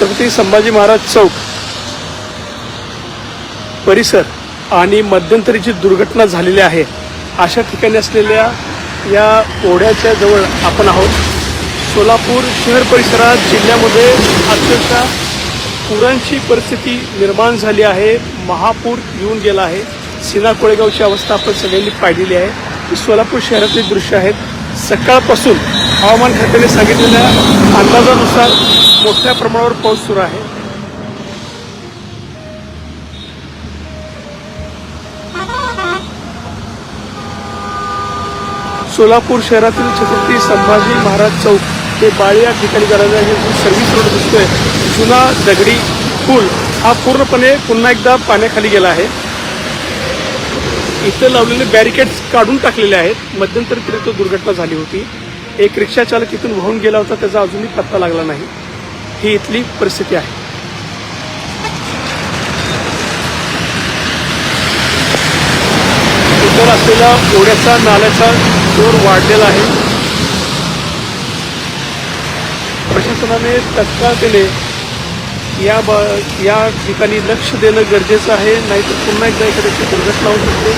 छत्रपती संभाजी महाराज चौक परिसर आणि मध्यंतरीची दुर्घटना झालेली आहे. अशा ठिकाणी असलेल्या या ओढ्याच्या जवळ आपण आहोत. सोलापूर शहर परिसरात जिल्ह्यामध्ये अक्षरशः पुरांची परिस्थिती निर्माण झाली आहे. महापूर येऊन गेला आहे. सिना कोळेगावची अवस्था आपण सगळ्यांनी पाहिलेली आहे. ही सोलापूर शहरातली दृश्य आहेत. सकाळपासून हवामान खात्याने सांगितलेल्या अंदाजानुसार मोठ्या प्रमाणावर पाऊस सुरू आहे. सोलापूर शहरातील छत्रपती संभाजी महाराज चौक हे बाळी या ठिकाणी करायला आहे. सर्व्हिस रोड दिसतोय. जुना दगडी पूल हा पूर्णपणे पुन्हा एकदा पाण्याखाली गेला आहे. इथं लावलेले बॅरिकेड्स काढून टाकलेले आहेत. मध्यंतरी तरी तो दुर्घटना झाली होती. एक रिक्षा चालक इथून वाहून गेला होता. त्याचा अजूनही पत्ता लागला नाही. ही इथली परिस्थिती आहे. उत्तर असलेला ओढ्याचा नाल्याचा जोर वाढलेला आहे. प्रशासनाने तत्काळ केले. या ब या ठिकाणी लक्ष देणं गरजेचं आहे नाहीतर पुन्हा एकदा एखाद्याची दुर्घटना होऊ शकते.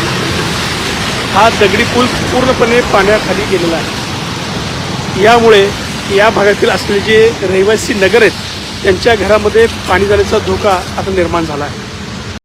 हा दगडी पूल पूर्णपणे पाण्याखाली गेलेला आहे. यामुळे या भागातील असलेले जे रहिवासी नगर आहेत त्यांच्या घरामध्ये पाणी जाण्याचा धोका आता निर्माण झाला आहे.